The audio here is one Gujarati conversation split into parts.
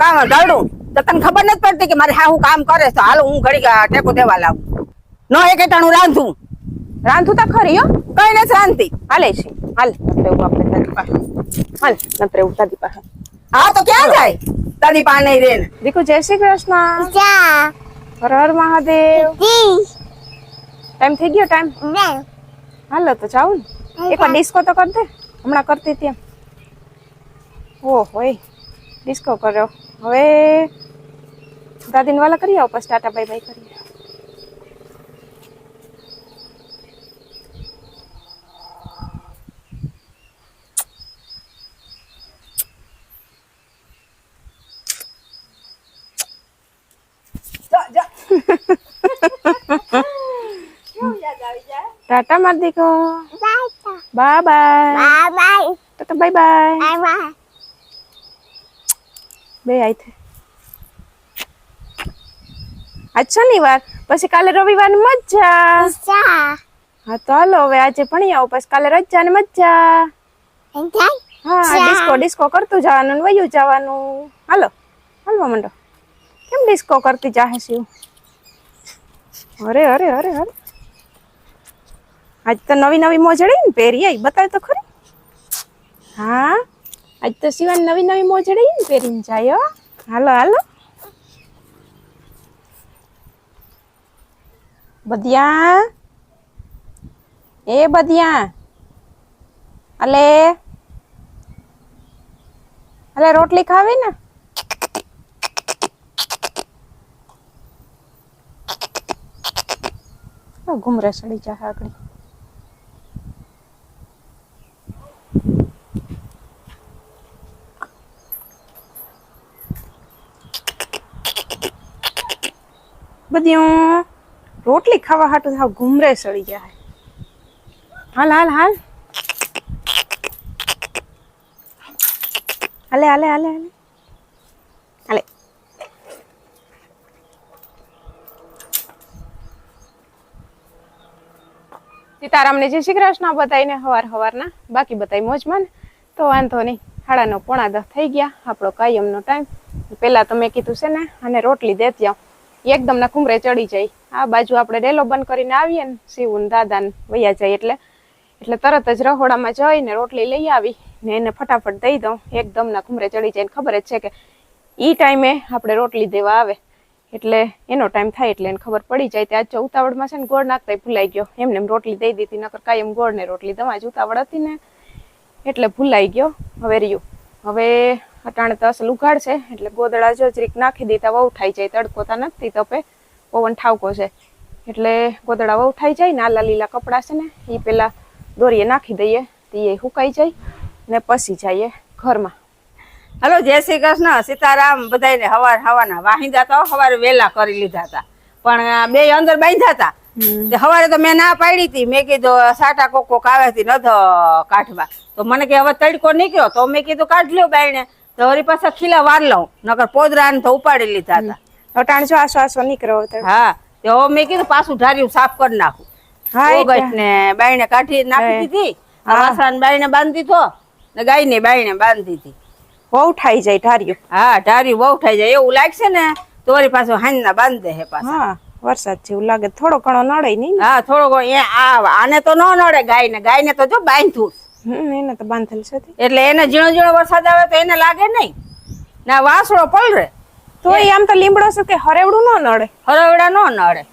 કામ ઢળું તો તને ખબર નથી પડતી કે મારે હા હું કામ કરે તો હાલ હું ઘડી ટેકો દેવા લાવું. ન એક એટાણું રાંધું? રાંધું તો ખરી હો. કઈ નથી રાંધતી. હાલે છે. હાલ નત્ર એવું આપણે દાદી પાસે. હાલ નત્ર એવું દાદી પાસે. હા તો ક્યાં જાય? દાદી પાસે નહીં રે દીકુ જય શ્રી કૃષ્ણ. હર હર મહાદેવ. ટાઈમ થઈ ગયો ટાઈમ હાલો તો જાઉં ને. એકવાર ડિસ્કો તો કર દે. હમણાં કરતી ત્યાં ઓ હોય ડિસ્કો કર્યો. હવે દાદીને વાલા કરી આવો પછી ટાટા બાય બાય કરીએ જા, જા. ટાટા માર દીકો bye. Bye bye. Bye bye. Tata bye bye. Bye bye. બે આઈ આજ શનિવાર પછી કાલે રવિવાર મજા. હા તો હાલો હવે આજે ભણી આવો પછી કાલે રજા ને મજા હા ડિસ્કો ડિસ્કો કરતું જવાનું ને વયું જવાનું. હાલો હાલવા માંડો. કેમ ડિસ્કો કરતી જાહે શિવ? અરે અરે અરે અરે. આજ તો નવી નવી મોજડી ને પહેરી આવી બતાવી તો ખરી. હા? આજ તો શિવાન નવી નવી મોજડી ને પહેરીને જાય હાલો હાલો. બધિયા. એ બધિયા. અલે. અલે, રોટલી ખાવી ને? ઘુમરે સડી જા આગળ. બધી રોટલી ખાવા હાટું થાવ, ઘુમરે સડી જાય હાલ હાલ હાલ. હાલે હાલે હાલે હાલે. સીતારામને જય શ્રી કૃષ્ણ બતાવીને હવાર હવારના. બાકી બતાવી મોજમાં તો વાંધો નહીં. સાડા નવ પોણા દસ થઈ ગયા. આપણો કાયમનો ટાઈમ પહેલાં તો મેં કીધું છે ને અને રોટલી દેતી આવું. એકદમ ના કુમરે ચડી જાય. આ બાજુ આપણે ડેલો બંધ કરીને આવીએ ને શિવું દાદા ને વૈયા જાય એટલે. એટલે તરત જ રહોડામાં જઈને રોટલી લઈ આવી ને એને ફટાફટ દઈ દઉં. એકદમ ના કુમરે ચડી જાય ખબર જ છે કે ઈ ટાઈમે આપણે રોટલી દેવા આવે. એટલે એનો ટાઈમ થાય એટલે એને ખબર પડી જાય. ત્યાં જો ઉતાવળમાં છે ને ગોળ નાખતા ભૂલાઈ ગયો. એમને એમ રોટલી દઈ દીધી, નકર કાયમ ગોળ ને રોટલી દવા જ ઉતાવળ હતી ને. એટલે ભૂલાઈ ગયો. હવે રહ્યું. હવે અટાણે તો અસલ ઉઘાડ છે એટલે ગોદડા જો જરીક નાખી દેતા વહુ થાય જાય તડકો તા નથી તપે પવન ઠાવકો છે. એટલે ગોદડા વહુ થાય જાય ને આલા લીલા કપડાં છે ને એ પેલા દોરીએ નાખી દઈએ તો એ હુકાઈ જાય ને પસી જઈએ ઘરમાં. હલો જય શ્રી કૃષ્ણ. સીતારામ બધાને હવાર હવાના વાહિંદા તો હવારે વેલા કરી લીધા હતા. પણ બે અંદર બાંધ્યા હતા. સવારે હવારે તો મેં ના પાડી હતી. મેં કીધું સાટા કોક આવે થી નથ કાઢવા. તો મને કે હવે તડકો નીકળ્યો. તો મેં કીધું કાઢ લ્યો બાયણે. તો વળી પાછા ખીલા વાર લઉં. નકર પોદરાને તો ઉપાડી લીધા હતા. અટાણ જો આસો આસો નીકળો તો. હા. તો હવે મેં કીધું પાછું ઢાર્યું સાફ કરી નાખું. હા ઓગસ્ટ ને બાયણે કાઢી નાખી દીધી. વાસણ બાયણે બાંધી દીધો. ને ગાયને બાયણે બાંધી દીધી. બહુ ઠાઈ જાય ઢાર્યું હા ઢારી બહુ થઈ જાય. એવું લાગશે ને તો વળી પાછું હાંજ ના બાંધે હે પાછા. હા વરસાદ જેવું લાગે. થોડો ઘણો નડે નહીં હા થોડો ઘણો. આ આને તો ન નડે ગાય ને ગાય ને તો જો હમ એને તો બાંધેલ છે એટલે એને ઝીણો ઝીણો વરસાદ આવે તો એને લાગે નહીં? ના વાસળો પલરે. તો એ આમ તો લીમડો છે કે હરેવડું ન નડે? હરવડા ન નડે.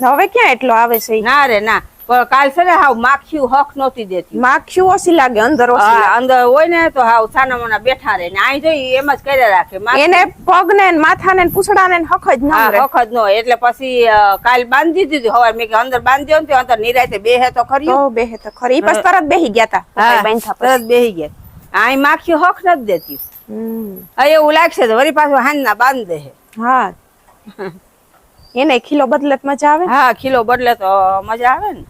હવે ક્યાં એટલો આવે છે? ના રે ના. પણ કાલ છે ને હાવ માખ્યું હક નહોતી દેતી. માખીઓ ઓછી લાગે અંદર. અંદર હોય ને તો હાવ સાના મોના બેઠા રહે ને આ જોઈ એમ જ કર્યા રાખે. એને પગ ને માથા ને પૂછડા ને હક જ ના હા જ નો એટલે પછી કાલ બાંધી દીધી હવે મેં અંદર બાંધી ને અંદર નિરાયતે બેહે તો ખરી બેહે તો ખરી. પછી તરત બેહી ગયા તા. બાંધા તરત બેહી ગયા. આ માખીયું હક નથી દેતી. એવું લાગશે તો વળી પાછું હાંજ ના બાંધ દે. હે. હા. એને ખીલો બદલત મજા આવે? હા ખીલો બદલે તો મજા આવે ને.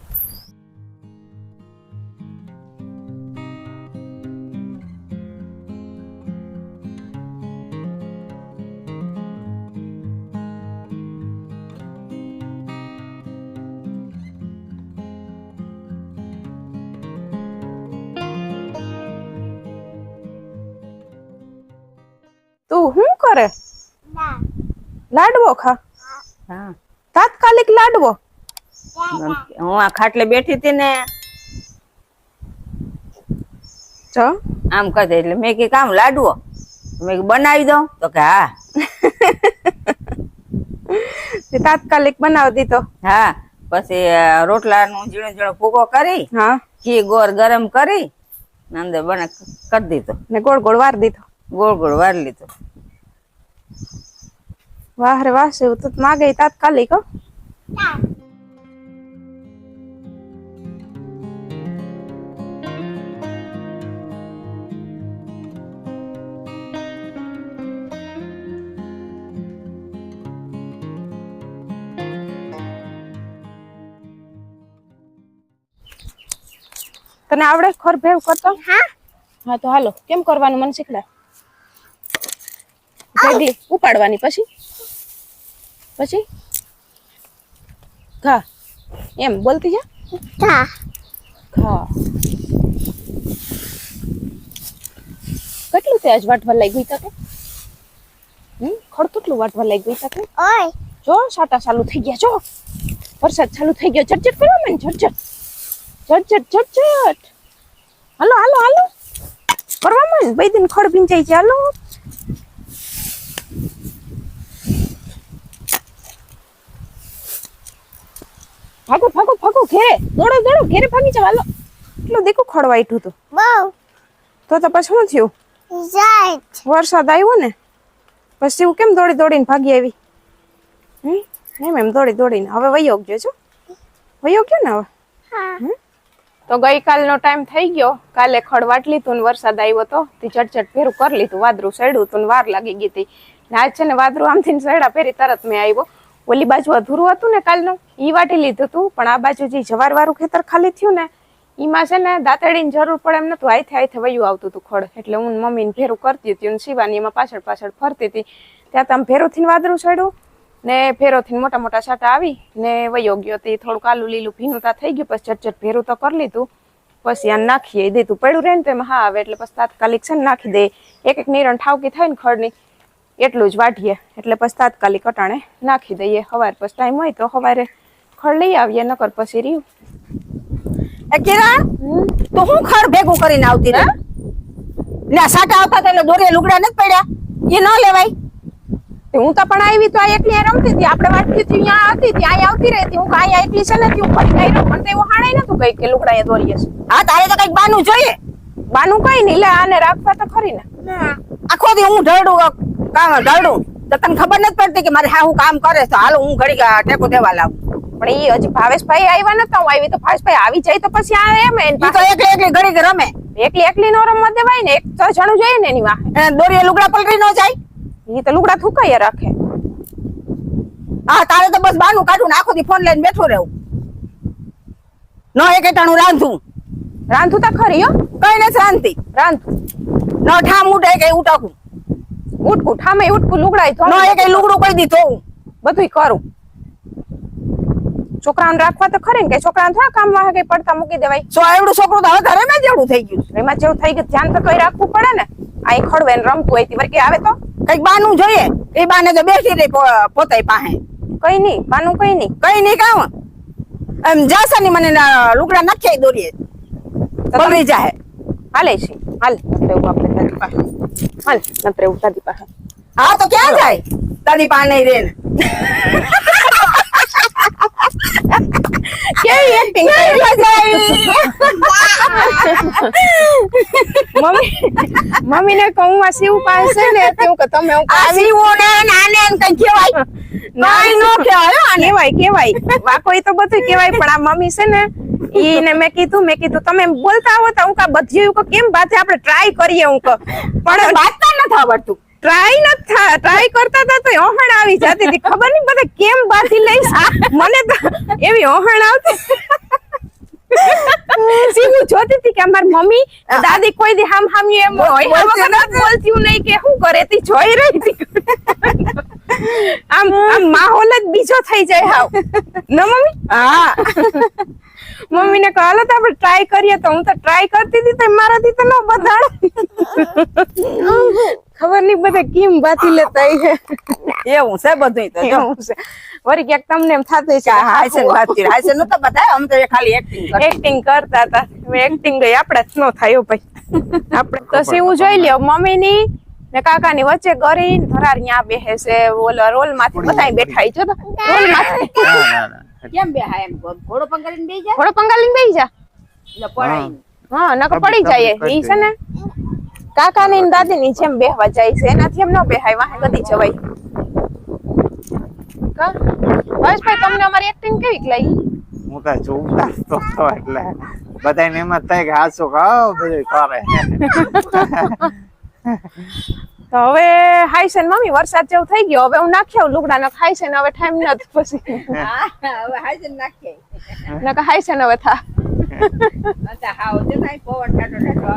કરે લાડવો ખા? હા. તાત્કાલિક લાડવો. હું આ ખાટલે બેઠી હતી ને. જો આમ કહે એટલે મેં કે કામ લાડવો. મેં બનાવી દઉં. તો કે હા. તાત્કાલિક બનાવી દીધો. હા. પછી રોટલા નું ઝીણો ઝીણો ભૂકો કરી હા. ઘી ગોળ ગરમ કરી અંદર બને કરી દીધો. ને ગોળ ગોળ વાર દીધો. ગોળ ગોળ વાર લીધો. વાહ રે વાહ શિવ તું તો માગે ઈ તાત્કાલિક હો. તને આવડે ખોર ભેવ કરતો? હા. હા તો હાલો કેમ કરવાનું મને શીખડા ઉપાડવાની પછી. પછી? ઘા. એમ બોલતી જા. તા ઘા. કેટલું તે આજ વાટવા લઈ ગઈ તકે? હમ ખડ કેટલું વાટવા લઈ ગઈ તકે? ઓય. જો સાટા ચાલુ થઈ ગયા જો. વરસાદ ચાલુ થઈ ગયો. ઝટઝટ કરો મને ઝટઝટ. ઝટઝટ ઝટઝટ. હાલો હાલો હાલો. કરવા માંડ બે દિન ખડ ભીંજાઈ છે હાલો. ભાગો ભાગો ભાગો ઘેરે. દોડો દોડો ઘેરે ભાગી જાવ હાલો. એટલું દીકું ખડ હતું તું. બહુ. તો તો પછી શું થયું? જાય વરસાદ આવ્યો ને પછી હું કેમ દોડી દોડીને ભાગી આવી? હમ? એમ એમ દોડી દોડીને. હવે વયો ગયો છો? વયો ગયો ને હવે? હા. તો ગઈકાલનો ટાઈમ થઈ ગયો. કાલે ખડવાટ લીધું ને વરસાદ આવ્યો તો. તે ચટચટ ફેરું કરી લીધું. વાદરું સડ્યું હતું ને વાર લાગી ગઈ હતી. ને આજ છે ને વાદરું આમથી ને પહેરી તરત મેં આવ્યો. ઓલી બાજુ અધૂરું હતું ને કાલનું? ઈ વાટી લીધું હતું પણ આ બાજુ જે જવાર વાળું ખેતર ખાલી થયું ને એમાં છે ને દાંતડીની જરૂર પડે એમ નતું. આઈથે આઈથે વયું આવતું હતું ખડ. એટલે હું મમ્મીને ભેરું કરતી હતી અને શિવાની એમાં પાછળ પાછળ ફરતી હતી. ત્યાં તમે ભેરુંથી વાદરું ચડ્યું ને ભેરોથી મોટા મોટા છાંટા આવી ને વયો ગયો તે થોડુંક આલું લીલું ભીનું તા થઈ ગયું, પછી ચટ ચટ ભેરું તો કરી લીધું. પછી આ નાખીએ દીધું પડ્યું રહે ને તો એમાં હા આવે, એટલે પછી તાત્કાલિક છે ને નાખી દે. એક એક નિરણ ઠાવકી થાય ને ખડની. એટલું જ વાઢીએ. એટલે પછી તાત્કાલિક અટાણે નાખી દઈએ. સવારે પછી ટાઈમ હોય તો સવારે ખડ લઈ આવીએ નકર પછી રહ્યું એ કિરણ તો હું ખડ ભેગું કરીને આવતી રે? ના સાટા આવતા એટલે દોરે લુગડા નથી પડ્યા. એ ન લેવાય. હું તો પણ આવી તો આ એકલી રમતી હતી. આપણે વાટતી હતી ત્યાં હતી ત્યાં આવતી રહેતી. હું કાંઈ એકલી છે ને હું ફરી કઈ રમ. પણ એવું હાણાય નતું કઈ કે લુગડા એ દોરીએ છે. હા તારે તો કંઈક બાનું જોઈએ. બાનું કઈ નહીં લે આને રાખવા તો ખરી ને. આખો દી હું ઢળડું કામ ઢળડું તો તને ખબર નથી પડતી કે મારે હા હું કામ કરે તો હાલો હું ઘડી ટેકો દેવા લાવું. પણ એ હજી ભાવેશભાઈ આવ્યા નતા. હું આવી તો ભાવેશભાઈ આવી જાય તો પછી આ એમ એ તો એકલી એકલી ઘડી રમે. એકલી એકલી નો રમવા દેવાય ને એક તો જણું જોઈએ ને એની વાહે. દોરી દોરીએ લુગડા પલટી ન જાય? એ તો લુગડા થૂકાઈ રાખે. હા તારે તો બસ બાનું કાઢું ને આખો દી ફોન લઈને બેઠું રહેવું. ન એક એટાણું રાંધું. રાંધું તો ખરી હો. કઈ નથી રાંધતી. રાંધું. ન ઠામ ઉઠે કે ઉટાકું ઉટકું ઠામે ઉટકું લુગડાય ન એ કઈ લુગડું કહી દીધું બધું કરું. છોકરાઓને રાખવા તો ખરી ને કે છોકરાને થોડા કામ વાહે કઈ પડતા મૂકી દેવાય. સો આવડું છોકરું તો હવે ઘરે જેવડું થઈ ગયું એમાં જેવું થઈ ગયું ધ્યાન તો કઈ રાખવું પડે ને. આ ખડવે ને રમતું હોય તી આવે તો. કંઈક બાનું જોઈએ. એ બાને તો બેસી રહી પોતાય પાસે. કઈ નહીં બાનું કઈ નહીં. કઈ નહીં કામ. એમ જશે ની મને લુગડા નાખ્યા દોરીએ. બગડી જાય હાલે છે. હાલ નત્ર એવું આપણે દાદી પાસે. હાલ નત્ર એવું દાદી પાસે. હા, તો ક્યાં જાય? દાદી પાસે રે ને કેવી એક્ટિંગ કેવી મજા આવી મમ્મી મમ્મી ને કહું આ શિવ પાસે ને તેવું કે તમે હું આ સીવો ને નાને ને કઈ કહેવાય નાઈ નો કહેવાય હો આને. કેવાય કેવાય વાકો ઈ તો બધું કેવાય પણ આ મમ્મી છે ને ઈ ને મેં કીધું મેં કીધું તમે એમ બોલતા આવો તો હું કા બધી કેમ બાતે આપણે ટ્રાય કરીએ હું. પણ વાંચતા નથી આવડતું ટ્રાય ન ટ્રાય કરતા હતા તો ઓહણ આવી જતી હતી. ખબર નહીં બધા કેમ બાથી લઈશ મને તો એવી ઓહણ આવતી. સીવું જોતી હતી કે અમારી મમ્મી દાદી કોઈ દી હામ હામ એમ હોય. બોલતી બોલતી નહીં કે શું કરે તી જોઈ રહી હતી. આમ આમ માહોલ જ બીજો થઈ જાય હાવ. ન મમ્મી? હા. મમ્મીને કહો હાલો તો આપણે ટ્રાય કરીએ. તો હું તો ટ્રાય કરતી હતી તો મારાથી તો ન બધા ખબર નહીં બધા કેમ બાથી લેતા છે એવું છે બધું તો એવું છે. વરી ક્યાંક તમને એમ થતું છે હાયસન બાતી કરી હાયસન નતો બધા આમ તો ખાલી એક્ટિંગ એક્ટિંગ કરતા હતા. એક્ટિંગ ગઈ આપણે જ ન થાય ભાઈ. આપણે તો સીવું જોઈ લ્યો મમ્મી ની કાકા ની વચ્ચે ગરી ધરાર ન્યા બેહે છે ઓલો રોલમાંથી બધા બેઠા જો તો. રોલમાંથી ના, ના, ના. કેમ બેહા એમ? ઘોડો પંગાલીને બેહી જાય? ઘોડો પંગાલીને બેહી જા. એટલે પડાઈ હા નકર પડી જાય ઈ છે ને કાકા ની દાદી ની જેમ બેહવા જાય છે. એનાથી એમ ન બેહાય વાહે કદી જવાય. કા? ભાઈ તમને અમારી એક્ટિંગ કેવી લાગી? હું તો જોઉં જ તો એટલે બધાને એમ જ થાય કે હાસો કા બધું કરે. તો હવે હાય છે મમ્મી વરસાદ જેવું થઈ ગયો. હવે હું નાખી આવું લુગડા ને ખાય છે ને હવે ટાઈમ નથી પછી. હવે હાયસન નાખીએ. નકર હાય છે હવે થા.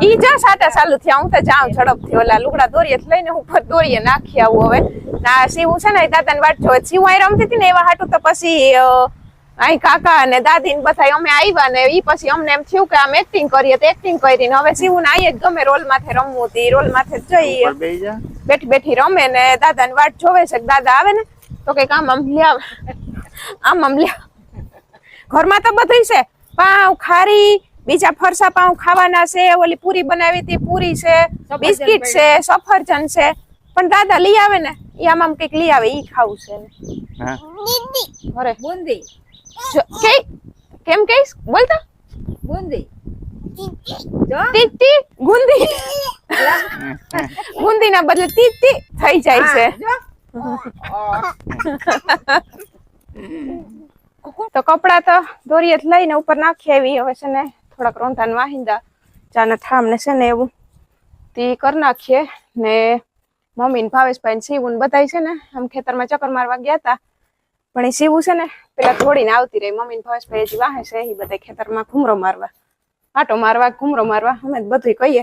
ઈ જા સાટા ચાલુ થયા. હું તો જાઉં ઝડપથી. ઓલા લુગડા દોરીએ લઈને ઉપર દોરીએ નાખી આવું હવે. ના સીવું છે ને દાદાને વાટ જોવે. સીવું અહીં રમતી હતી ને એવા હાટું તો પછી અહીં કાકા અને દાદી ને બધા અમે આવ્યા ને ઈ પછી અમને એમ થયું કે આમ એક્ટિંગ કરીએ તો એક્ટિંગ કરી હવે સીવું ને આઈએ ગમે રોલ માથે રમવું હતી રોલ માથે જઈએ. બેઠી બેઠી રમે ને દાદાને વાટ જોવે છે દાદા આવે ને તો કંઈક આમ આમ લ્યા આમ આમ લ્યા ઘરમાં તો બધું છે. પાઉં ખારી બીજા ફરસા પાઉં ખાવાના છે ઓલી પૂરી બનાવી હતી પૂરી છે બિસ્કિટ છે સફરજન છે. પણ દાદા લઈ આવે ને એ આમ આમ કંઈક લઈ આવે ઈ ખાવું છે અરે. બુંદી. કે કેમ કહીશ બોલતા જો તીતી ગુંદી ગુંદી. ના બદલે તીતી થઈ જાય છે. તો કપડા તો દોરી જ લઈને ઉપર નાખી આવી. હવે છે ને થોડાક રોંધાન વાહિંદા. ચાને થામ ને છે ને એવું. તે કરી નાખીએ ને મમ્મી ને ભાવેશભાઈ ને સીવું ને બધાય છે ને આમ ખેતરમાં ચક્કર મારવા ગયા હતા પણ એ સીવું છે ને પેલા દોડીને આવતી રહી. મમ્મી ને ભાવેશભાઈ હજી વાહે છે એ બધા ખેતરમાં ઘૂમરો મારવા. આટો મારવા, ઘૂમરો મારવા, અમે બધું કહીએ.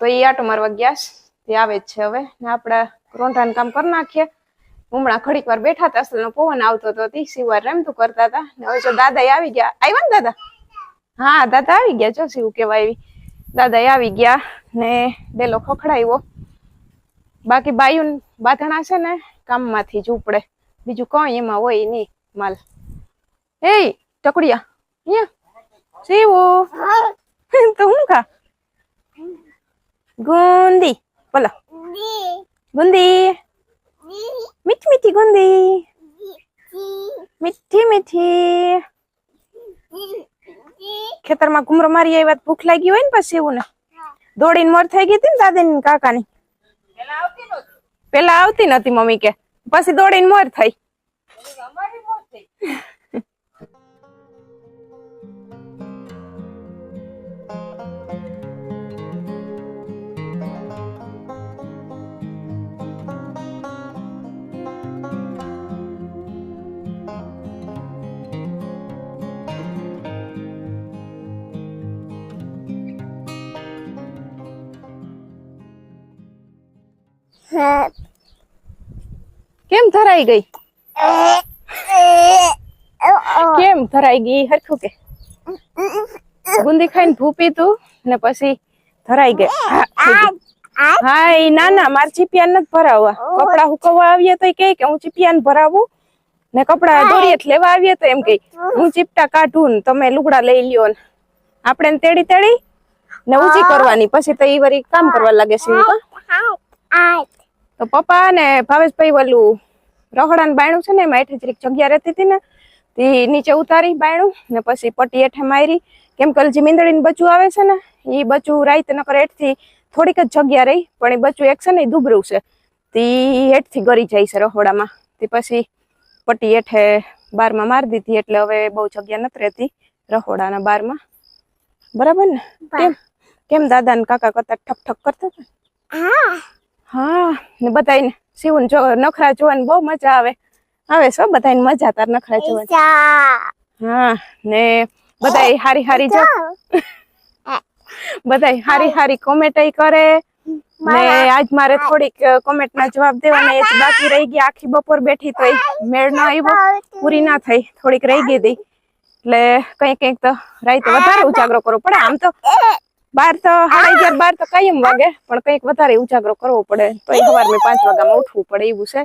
તો એ આટો મારવા ગયા. તે આવે જ છે હવે. ને આપણા રોંધાન કામ કરી નાખીએ. હમણાં ઘડીક વાર બેઠા હતા, અસલનો પવન આવતો હતો તે સિવાર રમતું કરતા હતા. ને હવે જો દાદા આવી ગયા. આવ્યા ને દાદા? હા, દાદા આવી ગયા જો શિવ કેવા આવી દાદા આવી ગયા ને બેલો ખખડાવ્યો બાકી બાયું બાંધણા છે ને કામમાંથી જ ઉપડે. બીજું કઈ એમાં હોય નહીં. માલ. એ ટકડિયા અહીંયા. શિવ તો હું ખા? ગુંદી. બોલો. ગુંદી. મીઠી મીઠી ગુંદી. મીઠી મીઠી. ખેતરમાં ઘુમરો મારી આવ્યા વાત ભૂખ લાગી હોય ને પછી એવું ને દોડીને મોર થઈ ગઈ હતી ને દાદી ને કાકાની. પેલા આવતી નહોતી. પેલા આવતી નતી મમ્મી કે. પછી દોડીને મોર થઈ. કેમ ધરાઈ ગઈ? કેમ ધરાઈ ગઈ? હરખું કે. ગુંદી ખાઈને ભૂપી તું ને પછી ધરાઈ ગઈ. હા, એ ના ના મારે ચીપિયાન નથી ભરાવવા. કપડા હુકવવા આવીએ તો કે હું ને ભરાવું ને કપડા દોરીએ લેવા આવીએ તો એમ કે હું ચીપટા કાઢું ને તમે લુગડા લઈ લ્યો ને. આપણે તેડી તેડી ને ઊંચી કરવાની. પછી તો એ વળી કામ કરવા લાગે છે તો. તો પપ્પા ને ભાવેશભાઈ ઓલું રહોડાનું બાયણું છે ને એમાં જરીક જગ્યા રહેતી હતી ને તે નીચે ઉતારી બાયણું ને પછી પટ્ટી હેઠે મારી. કેમ કે જે મીંદડીનું બચું આવે છે ને એ બચું રાઈત નકર હેઠથી થોડીક જ જગ્યા રહી પણ એ બચું એક છે ને એ દુબરું છે. તે હેઠથી ગરી જાય છે રહોડામાં. તે પછી પટ્ટી હેઠે બારમાં મારી દીધી એટલે હવે બહુ જગ્યા નથી રહેતી રહોડાના બારમાં. બરાબર ને? કેમ? કેમ દાદા ને કાકા કરતા ઠક ઠક કરતા હતા? હા. ને બધાને શિવન જો નખરા જોવાની બહુ મજા આવે. આવે છો બધાને મજા તાર નખરા જોવાની. હા ને બધાય હારી હારી જો બધાય હારી હારી કોમેન્ટ કરે. ને આજ મારે થોડીક કોમેન્ટ ના જવાબ દેવાના એ બાકી રહી ગઈ આખી બપોર બેઠી તો મેળ નો આવ્યો. પૂરી ના થઈ. થોડીક રહી ગઈ હતી. એટલે કઈ કંઈક તો રાતે વધારે ઉજાગરો કરવો પડે. આમ તો બાર તો સાડા અગિયાર બાર તો કાયમ વાગે પણ કંઈક વધારે ઉજાગરો કરવો પડે. તો એ સવાર મેં પાંચ વાગ્યામાં ઉઠવું પડે એવું છે.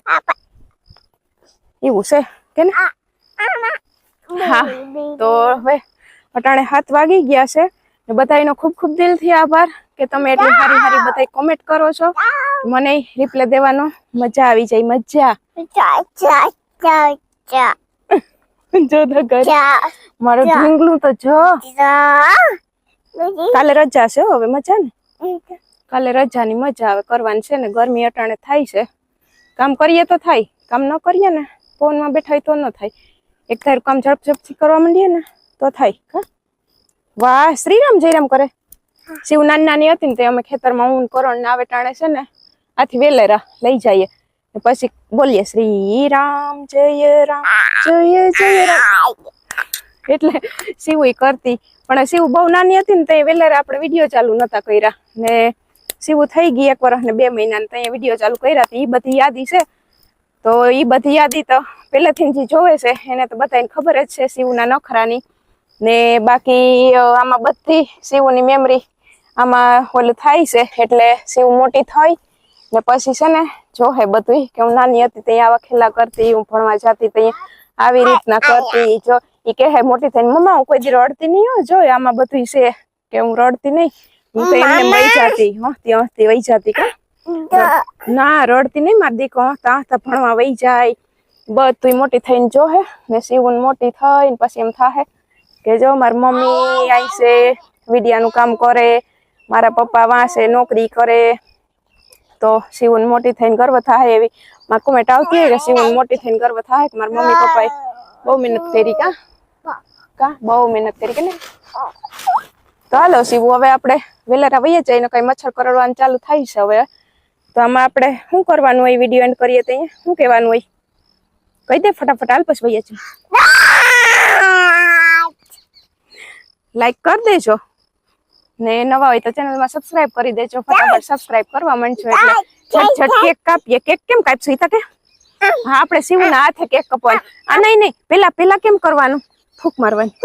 એવું છે કે ને? હા તો હવે અટાણે હાથ વાગી ગયા છે. બધાનો ખૂબ ખૂબ દિલથી આભાર કે તમે એટલી સારી સારી બધા કોમેન્ટ કરો છો. મને રિપ્લે દેવાનો મજા આવી જાય મજા. જો મારું ઢીંગલું તો જો. કાલે રજા છે હવે મજા ને? કાલે રજાની મજા આવે કરવાની છે ને ગરમી અટાણે થાય છે. કામ કરીએ તો થાય કામ ન કરીએ ને ફોનમાં બેઠા તો ન થાય. એક ધારું કામ ઝડપ ઝડપથી કરવા માંડીએ ને તો થાય હા વાહ શ્રીરામ જયરામ કરે. શિવ નાની નાની હતી ને તે અમે ખેતરમાં ઊન કરણ ને આવે ટાણે છે ને આથી વેલેરા લઈ જઈએ. પછી બોલીએ શ્રી રામ જય રામ જય જય રામ એટલે શિવ કરતી. પણ શિવ બહુ નાની હતી ને ત્યાં વેલેરા આપણે વીડિયો ચાલુ નતા કર્યા. ને શિવ થઈ ગઈ એક વર્ષ ને બે મહિના ત્યાં વીડિયો ચાલુ કર્યા એ બધી યાદી છે. તો એ બધી યાદી તો પહેલેથી જે જોવે છે. એને તો બધાને ખબર જ છે શિવના નખરાની. ને બાકી આમાં બધી શિવની મેમરી આમાં ઓલું થાય છે. એટલે શિવ મોટી થઈ. ને પછી છે ને જોહે બધું કે હું નાની હતી ત્યાં આવા ખેલા કરતી હું ભણવા જતી ત્યાં આવી રીતના કરતી. જો એ હે મોટી થઈને મમ્મા હું કોઈ દી રડતી નહીં હો જો આમાં બધું છે કે હું રડતી નહીં. હું તો એમને વહી જાતી હસતી હસતી વહી જાતી કા? ના રડતી નહીં મારી દીકો ત્યાં ત્યાં ભણવા વહી જાય બધું મોટી થઈને જોહે ને શિવન મોટી થઈને પછી એમ થાહે કે જો મારી મમ્મી આઈ છે વિડિયાનું કામ કરે મારા પપ્પા વાંસે નોકરી કરે. તો શિવન મોટી થઈને ગર્વ થાય એવી. મારે કોમેન્ટ આવતી હોય કે શિવન મોટી થઈને ગર્વ થાય કે મારા મમ્મી પપ્પાએ બહુ મહેનત કરી કા? કા? બહુ મહેનત કરી કે ને તો હાલો શિવ હવે આપણે વેલેરા વહીએ જઈને કઈ મચ્છર કરડવાનું ચાલુ થાય છે હવે. તો આમાં આપણે શું કરવાનું હોય વીડિયો એન્ડ કરીએ તો શું કહેવાનું હોય? કહી દે ફટાફટ હાલ પછી વહીએ છીએ. લાઈક કરી દેજો. ને નવા હોય તો ચેનલમાં સબસ્ક્રાઇબ કરી દેજો. ફટાફટ સબસ્ક્રાઇબ કરવા માંડજો એટલે છટ છટ કેક કાપીએ. કેક કેમ કાપશું ઈ તકે હા આપણે શિવના હાથે કેક કપવાનું આ નહીં નહીં. પેલા પેલા કેમ કરવાનું? ફૂક મારવાની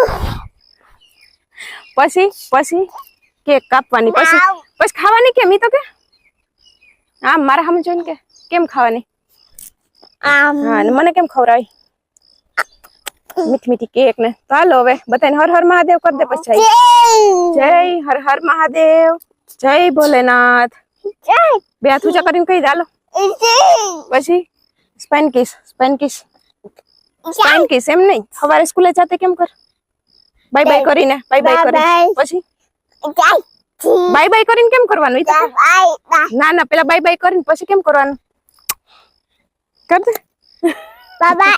પછી પછી કેક કાપવાની પછી પછી ખાવાની કેમ ઈ તો કે આમ મારા સામે જોઈને કે કેમ ખાવાની આમ હા ને મને કેમ ખવડાવી મીઠી મીઠી કેક ને તો હાલો હવે બધાને હર હર મહાદેવ કરી દે પછી જય હર હર મહાદેવ જય ભોલેનાથ બે હાથ ઊંચા કરીને કહી દે હાલો પછી સ્પાઇન કિસ સ્પાઇન કિસ સ્પાઇન કિસ એમ નહીં સવારે સ્કૂલે જાતે કેમ કર? બાય બાય કરીને બાય બાય કરીને. પછી? બાય બાય કરીને કેમ કરવાનું? ના ના પેલા બાય બાય કરીને પછી કેમ કરવાનું? કર દે બાબા